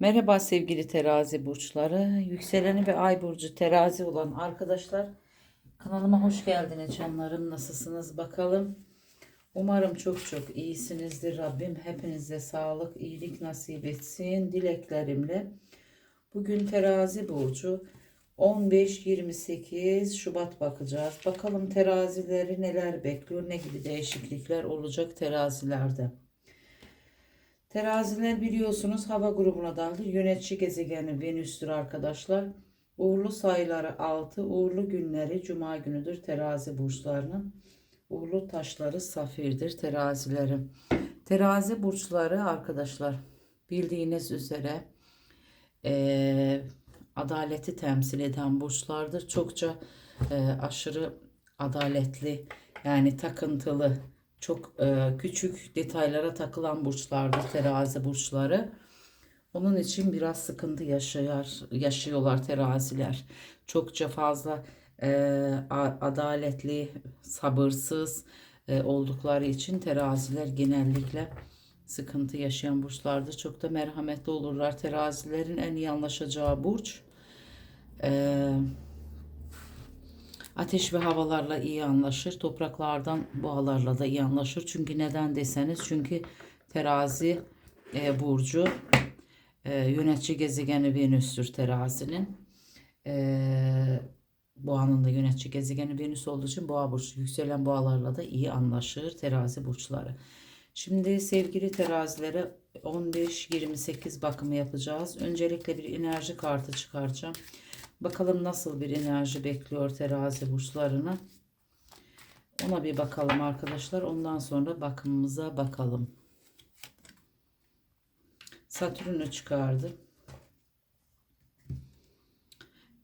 Merhaba sevgili terazi burçları. Yükseleni ve ay burcu terazi olan arkadaşlar. Kanalıma hoş geldiniz canlarım. Nasılsınız bakalım. Umarım çok çok iyisinizdir. Rabbim hepinize sağlık, iyilik nasip etsin dileklerimle. Bugün terazi burcu 15-28 Şubat bakacağız. Bakalım terazileri neler bekliyor, ne gibi değişiklikler olacak terazilerde. Teraziler biliyorsunuz hava grubuna dahil yönetici gezegeni Venüs'tür arkadaşlar. Uğurlu sayıları 6, uğurlu günleri Cuma günüdür terazi burçlarının. Uğurlu taşları safirdir terazilerin. Terazi burçları arkadaşlar bildiğiniz üzere eee, adaleti temsil eden burçlardır. Çokça eee, aşırı adaletli yani takıntılı çok e, küçük detaylara takılan burçlardır terazi burçları. Onun için biraz sıkıntı yaşıyor, yaşıyorlar teraziler. Çokça fazla e, adaletli, sabırsız e, oldukları için teraziler genellikle sıkıntı yaşayan burçlardır. Çok da merhametli olurlar. Terazilerin en iyi anlaşacağı burç. E, Ateş ve havalarla iyi anlaşır. Topraklardan boğalarla da iyi anlaşır. Çünkü neden deseniz çünkü terazi e, burcu e, yönetici gezegeni Venüs'tür terazinin. E, boğanın da yönetici gezegeni Venüs olduğu için boğa burcu yükselen boğalarla da iyi anlaşır terazi burçları. Şimdi sevgili terazilere 15-28 bakımı yapacağız. Öncelikle bir enerji kartı çıkaracağım. Bakalım nasıl bir enerji bekliyor terazi burçlarını. Ona bir bakalım arkadaşlar. Ondan sonra bakımımıza bakalım. Satürn'ü çıkardı.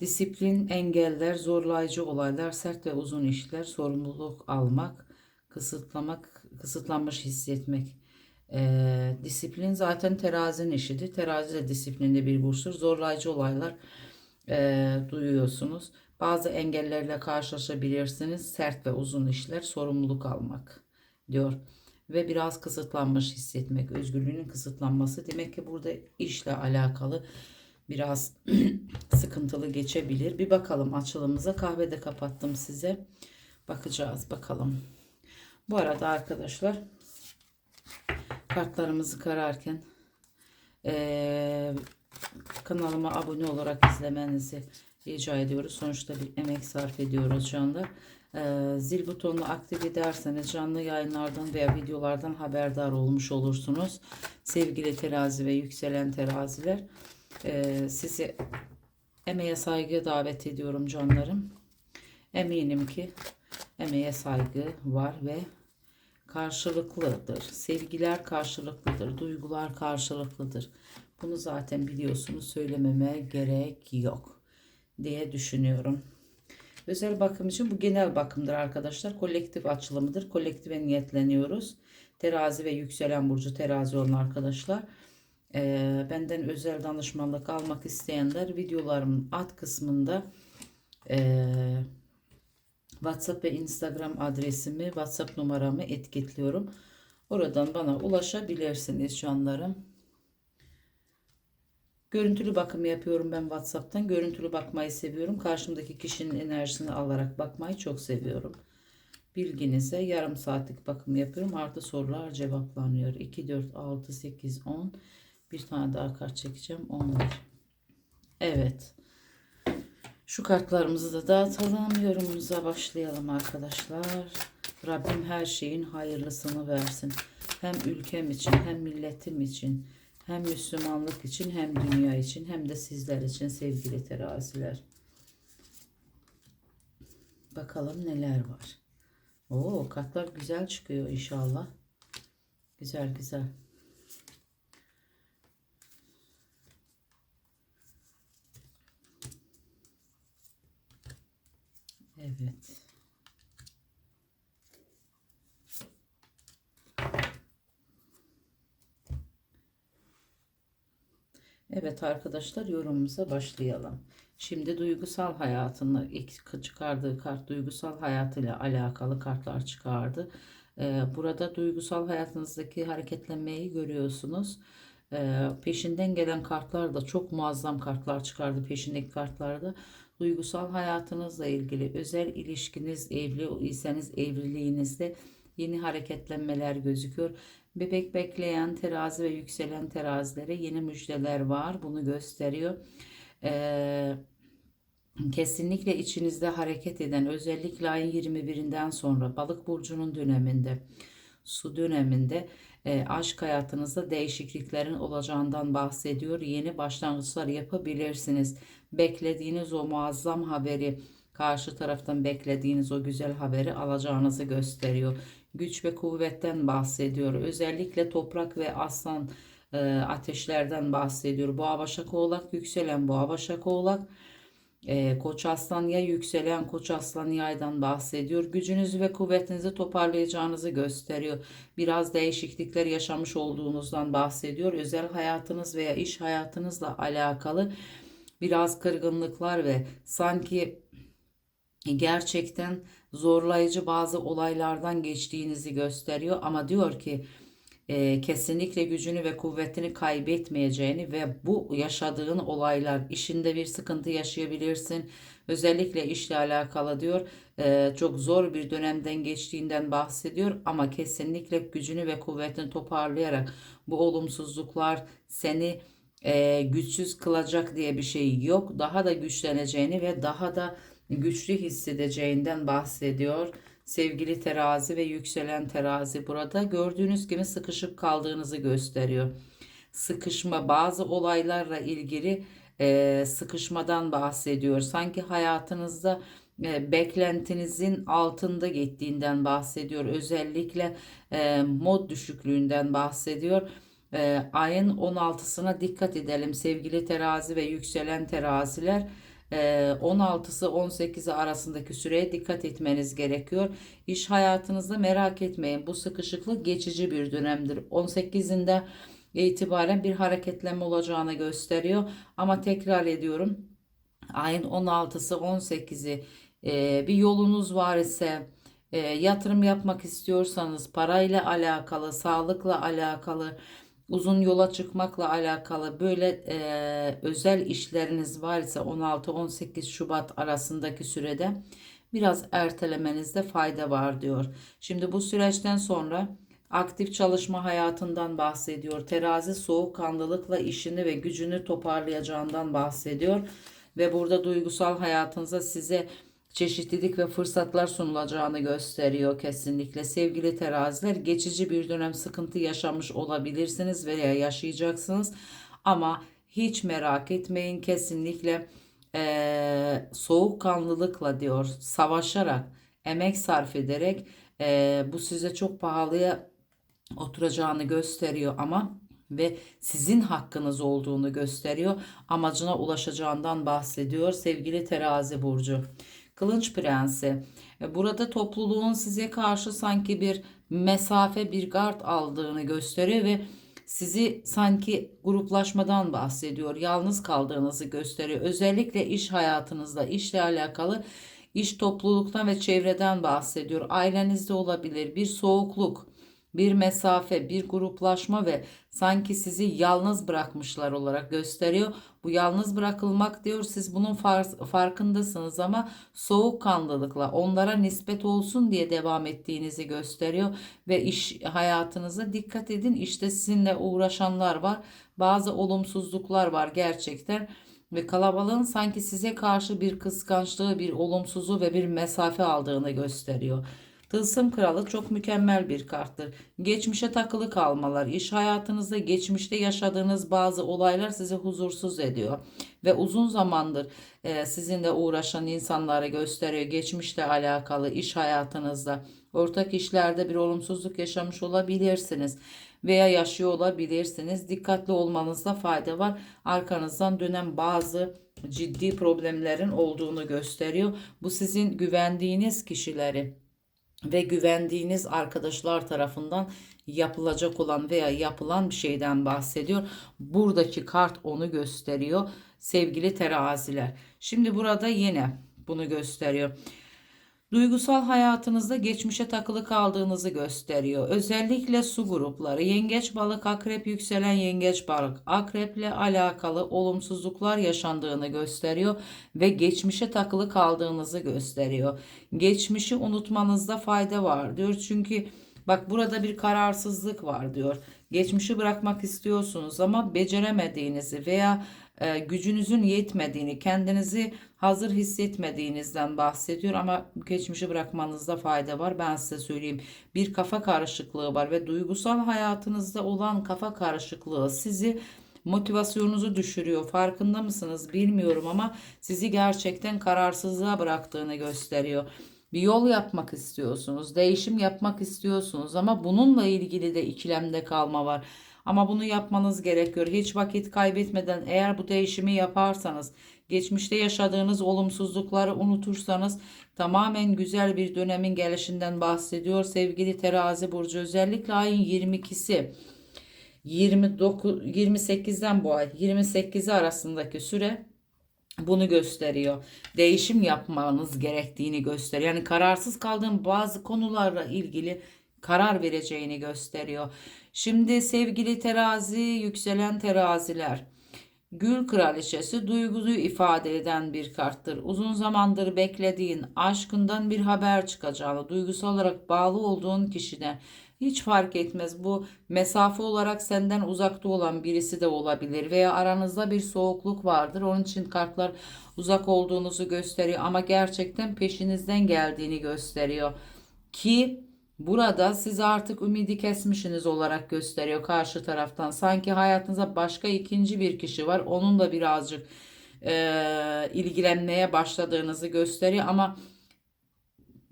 Disiplin, engeller, zorlayıcı olaylar, sert ve uzun işler, sorumluluk almak, kısıtlamak, kısıtlanmış hissetmek. Ee, disiplin zaten terazinin işidir. Terazi de disiplinli bir burçtur. Zorlayıcı olaylar e, duyuyorsunuz. Bazı engellerle karşılaşabilirsiniz. Sert ve uzun işler, sorumluluk almak diyor. Ve biraz kısıtlanmış hissetmek, özgürlüğünün kısıtlanması. Demek ki burada işle alakalı biraz sıkıntılı geçebilir. Bir bakalım açılımıza. Kahvede kapattım size. Bakacağız bakalım. Bu arada arkadaşlar kartlarımızı kararken eee kanalıma abone olarak izlemenizi rica ediyoruz. Sonuçta bir emek sarf ediyoruz canlar. Ee, zil butonunu aktif ederseniz canlı yayınlardan veya videolardan haberdar olmuş olursunuz. Sevgili terazi ve yükselen teraziler e, sizi emeğe saygı davet ediyorum canlarım. Eminim ki emeğe saygı var ve karşılıklıdır. Sevgiler karşılıklıdır. Duygular karşılıklıdır. Bunu zaten biliyorsunuz söylememe gerek yok diye düşünüyorum. Özel bakım için bu genel bakımdır arkadaşlar. Kolektif açılımıdır. Kolektife niyetleniyoruz. Terazi ve yükselen burcu terazi olan arkadaşlar. Ee, benden özel danışmanlık almak isteyenler videolarımın alt kısmında ee, WhatsApp ve Instagram adresimi, WhatsApp numaramı etiketliyorum. Oradan bana ulaşabilirsiniz canlarım. Görüntülü bakım yapıyorum ben WhatsApp'tan. Görüntülü bakmayı seviyorum. Karşımdaki kişinin enerjisini alarak bakmayı çok seviyorum. Bilginize yarım saatlik bakım yapıyorum. Artı sorular cevaplanıyor. 2, 4, 6, 8, 10. Bir tane daha kart çekeceğim. 11. Evet. Şu kartlarımızı da dağıtalım. Yorumumuza başlayalım arkadaşlar. Rabbim her şeyin hayırlısını versin. Hem ülkem için hem milletim için hem Müslümanlık için hem dünya için hem de sizler için sevgili teraziler. Bakalım neler var. Oo kartlar güzel çıkıyor inşallah. Güzel güzel. Evet. Evet arkadaşlar yorumumuza başlayalım. Şimdi duygusal hayatını ilk çıkardığı kart duygusal hayatıyla alakalı kartlar çıkardı. Ee, burada duygusal hayatınızdaki hareketlenmeyi görüyorsunuz. Ee, peşinden gelen kartlar da çok muazzam kartlar çıkardı peşindeki kartlarda. Duygusal hayatınızla ilgili özel ilişkiniz evliyseniz evliliğinizde yeni hareketlenmeler gözüküyor. Bebek bekleyen terazi ve yükselen terazilere yeni müjdeler var. Bunu gösteriyor. Ee, kesinlikle içinizde hareket eden özellikle ayın 21'inden sonra balık burcunun döneminde su döneminde e, aşk hayatınızda değişikliklerin olacağından bahsediyor. Yeni başlangıçlar yapabilirsiniz. Beklediğiniz o muazzam haberi karşı taraftan beklediğiniz o güzel haberi alacağınızı gösteriyor. Güç ve kuvvetten bahsediyor. Özellikle toprak ve aslan e, ateşlerden bahsediyor. Boğa başak oğlak yükselen boğa başak oğlak e, Koç Aslan ya yükselen Koç Aslan yaydan bahsediyor. Gücünüzü ve kuvvetinizi toparlayacağınızı gösteriyor. Biraz değişiklikler yaşamış olduğunuzdan bahsediyor. Özel hayatınız veya iş hayatınızla alakalı biraz kırgınlıklar ve sanki gerçekten zorlayıcı bazı olaylardan geçtiğinizi gösteriyor. Ama diyor ki e, kesinlikle gücünü ve kuvvetini kaybetmeyeceğini ve bu yaşadığın olaylar işinde bir sıkıntı yaşayabilirsin. Özellikle işle alakalı diyor e, çok zor bir dönemden geçtiğinden bahsediyor ama kesinlikle gücünü ve kuvvetini toparlayarak bu olumsuzluklar seni e, güçsüz kılacak diye bir şey yok. Daha da güçleneceğini ve daha da güçlü hissedeceğinden bahsediyor. Sevgili terazi ve yükselen terazi burada gördüğünüz gibi sıkışıp kaldığınızı gösteriyor. Sıkışma bazı olaylarla ilgili e, sıkışmadan bahsediyor. Sanki hayatınızda e, beklentinizin altında gittiğinden bahsediyor. Özellikle e, mod düşüklüğünden bahsediyor. E, ayın 16'sına dikkat edelim sevgili terazi ve yükselen teraziler. 16'sı ee, 18'i arasındaki süreye dikkat etmeniz gerekiyor. İş hayatınızda merak etmeyin. Bu sıkışıklık geçici bir dönemdir. 18'inde itibaren bir hareketlenme olacağını gösteriyor. Ama tekrar ediyorum. Ayın 16'sı 18'i e, bir yolunuz var ise e, yatırım yapmak istiyorsanız parayla alakalı, sağlıkla alakalı uzun yola çıkmakla alakalı böyle e, özel işleriniz varsa 16-18 Şubat arasındaki sürede biraz ertelemenizde fayda var diyor. Şimdi bu süreçten sonra aktif çalışma hayatından bahsediyor. Terazi soğukkanlılıkla işini ve gücünü toparlayacağından bahsediyor. Ve burada duygusal hayatınıza size çeşitlilik ve fırsatlar sunulacağını gösteriyor kesinlikle. Sevgili teraziler geçici bir dönem sıkıntı yaşamış olabilirsiniz veya yaşayacaksınız ama hiç merak etmeyin kesinlikle e, soğukkanlılıkla diyor savaşarak emek sarf ederek e, bu size çok pahalıya oturacağını gösteriyor ama ve sizin hakkınız olduğunu gösteriyor. Amacına ulaşacağından bahsediyor sevgili terazi burcu. Kılınç Prensi. E, burada topluluğun size karşı sanki bir mesafe, bir gard aldığını gösteriyor ve sizi sanki gruplaşmadan bahsediyor. Yalnız kaldığınızı gösteriyor. Özellikle iş hayatınızda, işle alakalı iş topluluktan ve çevreden bahsediyor. Ailenizde olabilir bir soğukluk, bir mesafe, bir gruplaşma ve sanki sizi yalnız bırakmışlar olarak gösteriyor. Bu yalnız bırakılmak diyor siz bunun farkındasınız ama soğukkanlılıkla onlara nispet olsun diye devam ettiğinizi gösteriyor ve iş hayatınıza dikkat edin. İşte sizinle uğraşanlar var. Bazı olumsuzluklar var gerçekten ve kalabalığın sanki size karşı bir kıskançlığı, bir olumsuzu ve bir mesafe aldığını gösteriyor. Tılsım kralı çok mükemmel bir karttır. Geçmişe takılı kalmalar, iş hayatınızda geçmişte yaşadığınız bazı olaylar sizi huzursuz ediyor. Ve uzun zamandır e, sizinle uğraşan insanlara gösteriyor. Geçmişle alakalı iş hayatınızda, ortak işlerde bir olumsuzluk yaşamış olabilirsiniz veya yaşıyor olabilirsiniz. Dikkatli olmanızda fayda var. Arkanızdan dönen bazı ciddi problemlerin olduğunu gösteriyor. Bu sizin güvendiğiniz kişileri ve güvendiğiniz arkadaşlar tarafından yapılacak olan veya yapılan bir şeyden bahsediyor. Buradaki kart onu gösteriyor sevgili teraziler. Şimdi burada yine bunu gösteriyor. Duygusal hayatınızda geçmişe takılı kaldığınızı gösteriyor. Özellikle su grupları, yengeç balık, akrep, yükselen yengeç balık, akreple alakalı olumsuzluklar yaşandığını gösteriyor ve geçmişe takılı kaldığınızı gösteriyor. Geçmişi unutmanızda fayda var diyor. Çünkü bak burada bir kararsızlık var diyor. Geçmişi bırakmak istiyorsunuz ama beceremediğinizi veya e, gücünüzün yetmediğini, kendinizi hazır hissetmediğinizden bahsediyor ama geçmişi bırakmanızda fayda var. Ben size söyleyeyim. Bir kafa karışıklığı var ve duygusal hayatınızda olan kafa karışıklığı sizi motivasyonunuzu düşürüyor. Farkında mısınız bilmiyorum ama sizi gerçekten kararsızlığa bıraktığını gösteriyor. Bir yol yapmak istiyorsunuz, değişim yapmak istiyorsunuz ama bununla ilgili de ikilemde kalma var. Ama bunu yapmanız gerekiyor. Hiç vakit kaybetmeden eğer bu değişimi yaparsanız, geçmişte yaşadığınız olumsuzlukları unutursanız tamamen güzel bir dönemin gelişinden bahsediyor. Sevgili terazi burcu özellikle ayın 22'si 29 28'den bu ay 28'i arasındaki süre bunu gösteriyor. Değişim yapmanız gerektiğini gösteriyor. Yani kararsız kaldığın bazı konularla ilgili karar vereceğini gösteriyor. Şimdi sevgili terazi, yükselen teraziler. Gül kraliçesi duyguyu ifade eden bir karttır. Uzun zamandır beklediğin aşkından bir haber çıkacağını, duygusal olarak bağlı olduğun kişiden hiç fark etmez. Bu mesafe olarak senden uzakta olan birisi de olabilir veya aranızda bir soğukluk vardır. Onun için kartlar uzak olduğunuzu gösteriyor ama gerçekten peşinizden geldiğini gösteriyor. Ki Burada siz artık ümidi kesmişsiniz olarak gösteriyor karşı taraftan. Sanki hayatınızda başka ikinci bir kişi var. Onun da birazcık e, ilgilenmeye başladığınızı gösteriyor. Ama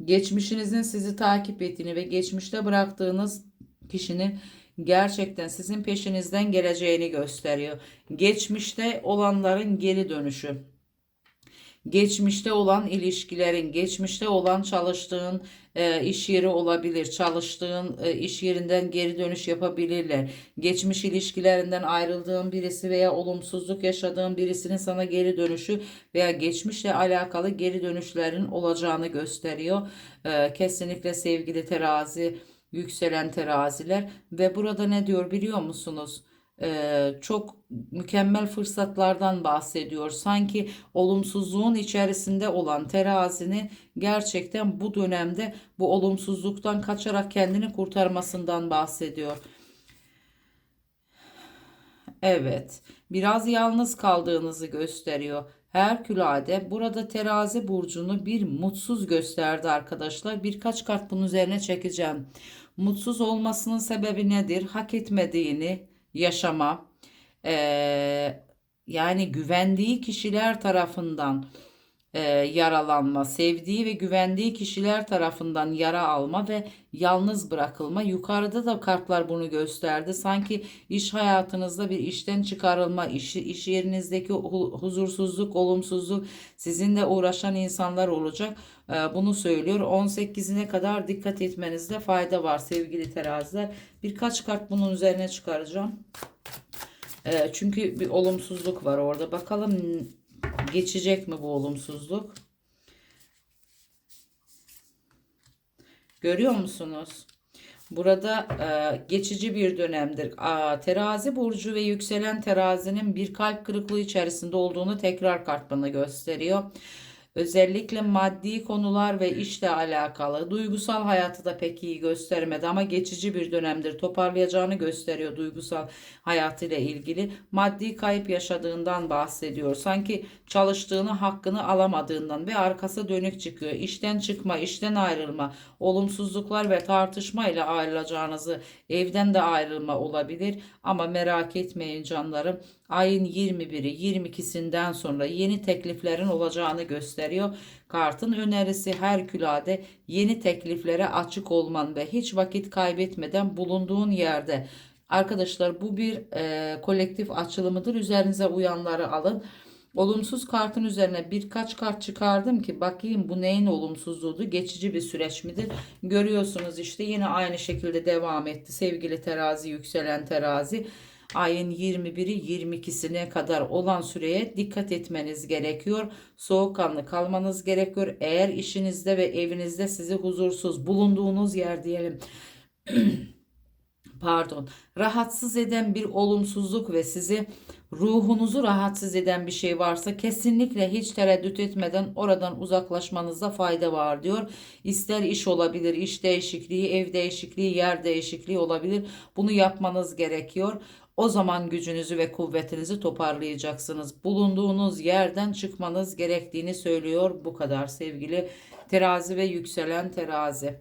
geçmişinizin sizi takip ettiğini ve geçmişte bıraktığınız kişinin gerçekten sizin peşinizden geleceğini gösteriyor. Geçmişte olanların geri dönüşü geçmişte olan ilişkilerin, geçmişte olan çalıştığın e, iş yeri olabilir, çalıştığın e, iş yerinden geri dönüş yapabilirler. Geçmiş ilişkilerinden ayrıldığın birisi veya olumsuzluk yaşadığın birisinin sana geri dönüşü veya geçmişle alakalı geri dönüşlerin olacağını gösteriyor. E, kesinlikle sevgili terazi, yükselen teraziler ve burada ne diyor biliyor musunuz? E, çok mükemmel fırsatlardan bahsediyor. Sanki olumsuzluğun içerisinde olan terazini gerçekten bu dönemde bu olumsuzluktan kaçarak kendini kurtarmasından bahsediyor. Evet, biraz yalnız kaldığınızı gösteriyor. Herkülade burada terazi burcunu bir mutsuz gösterdi arkadaşlar. Birkaç kart bunun üzerine çekeceğim. Mutsuz olmasının sebebi nedir? Hak etmediğini, yaşama, e, yani güvendiği kişiler tarafından e, yaralanma, sevdiği ve güvendiği kişiler tarafından yara alma ve yalnız bırakılma. Yukarıda da kartlar bunu gösterdi. Sanki iş hayatınızda bir işten çıkarılma, iş, iş yerinizdeki huzursuzluk, olumsuzluk sizinle uğraşan insanlar olacak. E, bunu söylüyor. 18'ine kadar dikkat etmenizde fayda var sevgili teraziler. Birkaç kart bunun üzerine çıkaracağım. E, çünkü bir olumsuzluk var orada. Bakalım Geçecek mi bu olumsuzluk? Görüyor musunuz? Burada e, geçici bir dönemdir. A, terazi burcu ve yükselen terazinin bir kalp kırıklığı içerisinde olduğunu tekrar kart bana gösteriyor. Özellikle maddi konular ve işle alakalı duygusal hayatı da pek iyi göstermedi ama geçici bir dönemdir toparlayacağını gösteriyor duygusal hayatıyla ilgili. Maddi kayıp yaşadığından bahsediyor. Sanki çalıştığını hakkını alamadığından ve arkası dönük çıkıyor. İşten çıkma, işten ayrılma, olumsuzluklar ve tartışma ile ayrılacağınızı, evden de ayrılma olabilir ama merak etmeyin canlarım. Ayın 21'i 22'sinden sonra yeni tekliflerin olacağını gösteriyor. Kartın önerisi her külade yeni tekliflere açık olman ve hiç vakit kaybetmeden bulunduğun yerde. Arkadaşlar bu bir e, kolektif açılımıdır. Üzerinize uyanları alın. Olumsuz kartın üzerine birkaç kart çıkardım ki bakayım bu neyin olumsuzluğu geçici bir süreç midir? Görüyorsunuz işte yine aynı şekilde devam etti sevgili terazi yükselen terazi. Ayın 21'i 22'sine kadar olan süreye dikkat etmeniz gerekiyor. Soğukkanlı kalmanız gerekiyor. Eğer işinizde ve evinizde sizi huzursuz bulunduğunuz yer diyelim pardon rahatsız eden bir olumsuzluk ve sizi ruhunuzu rahatsız eden bir şey varsa kesinlikle hiç tereddüt etmeden oradan uzaklaşmanızda fayda var diyor. İster iş olabilir, iş değişikliği, ev değişikliği, yer değişikliği olabilir. Bunu yapmanız gerekiyor. O zaman gücünüzü ve kuvvetinizi toparlayacaksınız. Bulunduğunuz yerden çıkmanız gerektiğini söylüyor. Bu kadar sevgili terazi ve yükselen terazi.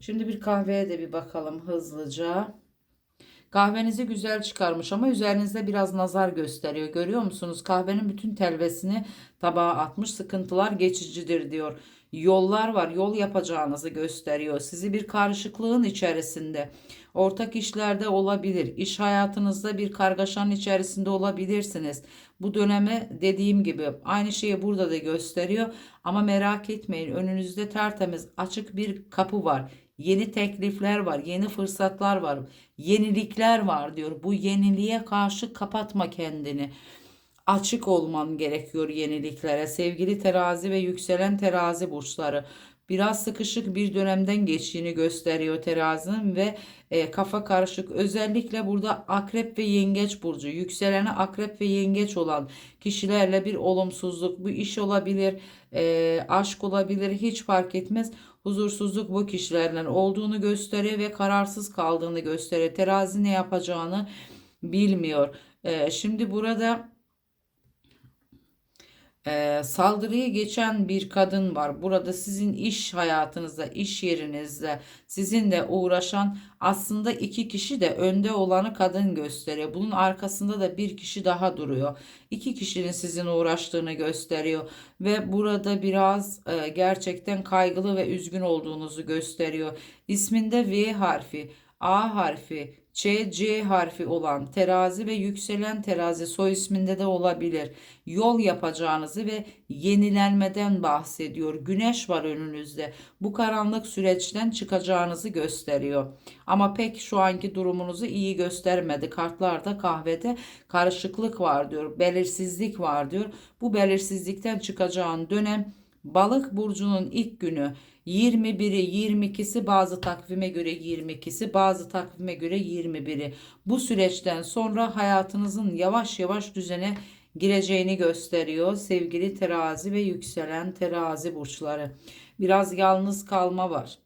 Şimdi bir kahveye de bir bakalım hızlıca. Kahvenizi güzel çıkarmış ama üzerinizde biraz nazar gösteriyor. Görüyor musunuz? Kahvenin bütün telvesini tabağa atmış. Sıkıntılar geçicidir diyor. Yollar var. Yol yapacağınızı gösteriyor. Sizi bir karışıklığın içerisinde, ortak işlerde olabilir. İş hayatınızda bir kargaşanın içerisinde olabilirsiniz. Bu döneme dediğim gibi aynı şeyi burada da gösteriyor. Ama merak etmeyin. Önünüzde tertemiz açık bir kapı var. Yeni teklifler var, yeni fırsatlar var, yenilikler var diyor. Bu yeniliğe karşı kapatma kendini. Açık olman gerekiyor yeniliklere. Sevgili terazi ve yükselen terazi burçları. Biraz sıkışık bir dönemden geçtiğini gösteriyor terazinin ve e, kafa karışık. Özellikle burada akrep ve yengeç burcu. Yükseleni akrep ve yengeç olan kişilerle bir olumsuzluk. Bu iş olabilir, e, aşk olabilir hiç fark etmez huzursuzluk bu kişilerden olduğunu gösteriyor ve kararsız kaldığını gösteriyor. Terazi ne yapacağını bilmiyor. Ee, şimdi burada e, saldırıyı geçen bir kadın var. Burada sizin iş hayatınızda, iş yerinizde sizinle uğraşan aslında iki kişi de önde olanı kadın gösteriyor. Bunun arkasında da bir kişi daha duruyor. İki kişinin sizin uğraştığını gösteriyor ve burada biraz e, gerçekten kaygılı ve üzgün olduğunuzu gösteriyor. İsminde V harfi, A harfi, C, C harfi olan terazi ve yükselen terazi soy isminde de olabilir. Yol yapacağınızı ve yenilenmeden bahsediyor. Güneş var önünüzde. Bu karanlık süreçten çıkacağınızı gösteriyor. Ama pek şu anki durumunuzu iyi göstermedi. Kartlarda kahvede karışıklık var diyor. Belirsizlik var diyor. Bu belirsizlikten çıkacağın dönem Balık burcunun ilk günü 21'i 22'si bazı takvime göre 22'si bazı takvime göre 21'i. Bu süreçten sonra hayatınızın yavaş yavaş düzene gireceğini gösteriyor sevgili terazi ve yükselen terazi burçları. Biraz yalnız kalma var.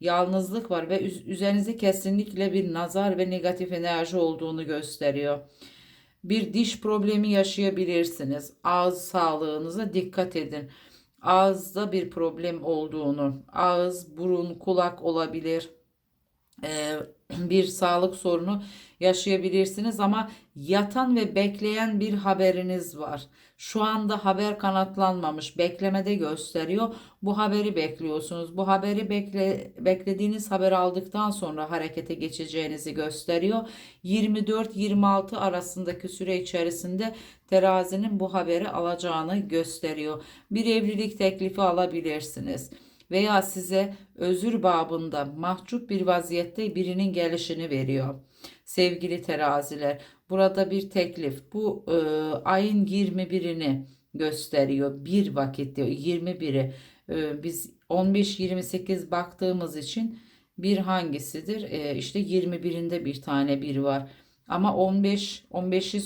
Yalnızlık var ve üzerinize kesinlikle bir nazar ve negatif enerji olduğunu gösteriyor. Bir diş problemi yaşayabilirsiniz. Ağız sağlığınıza dikkat edin ağızda bir problem olduğunu, ağız, burun, kulak olabilir. Ee, bir sağlık sorunu yaşayabilirsiniz ama yatan ve bekleyen bir haberiniz var. Şu anda haber kanatlanmamış, beklemede gösteriyor. Bu haberi bekliyorsunuz. Bu haberi bekle, beklediğiniz haber aldıktan sonra harekete geçeceğinizi gösteriyor. 24-26 arasındaki süre içerisinde terazinin bu haberi alacağını gösteriyor. Bir evlilik teklifi alabilirsiniz veya size özür babında mahcup bir vaziyette birinin gelişini veriyor. Sevgili teraziler, burada bir teklif. Bu e, ayın 21'ini gösteriyor. Bir vakit diyor 21'i. E, biz 15-28 baktığımız için bir hangisidir? E, işte 21'inde bir tane bir var. Ama 15 15'i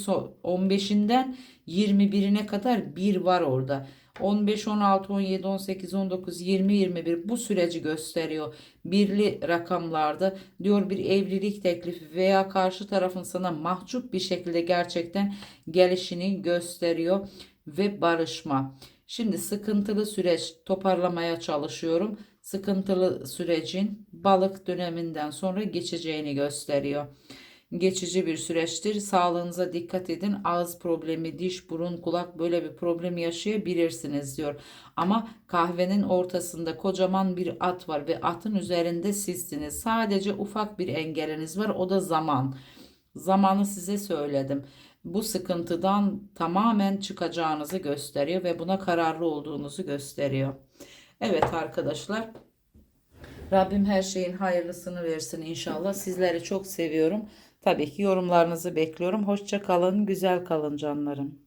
15'inden 21'ine kadar bir var orada. 15, 16, 17, 18, 19, 20, 21 bu süreci gösteriyor. Birli rakamlarda diyor bir evlilik teklifi veya karşı tarafın sana mahcup bir şekilde gerçekten gelişini gösteriyor ve barışma. Şimdi sıkıntılı süreç toparlamaya çalışıyorum. Sıkıntılı sürecin balık döneminden sonra geçeceğini gösteriyor geçici bir süreçtir. Sağlığınıza dikkat edin. Ağız problemi, diş, burun, kulak böyle bir problem yaşayabilirsiniz diyor. Ama kahvenin ortasında kocaman bir at var ve atın üzerinde sizsiniz. Sadece ufak bir engeliniz var. O da zaman. Zamanı size söyledim. Bu sıkıntıdan tamamen çıkacağınızı gösteriyor ve buna kararlı olduğunuzu gösteriyor. Evet arkadaşlar. Rabbim her şeyin hayırlısını versin inşallah. Sizleri çok seviyorum. Tabii ki yorumlarınızı bekliyorum. Hoşça kalın, güzel kalın canlarım.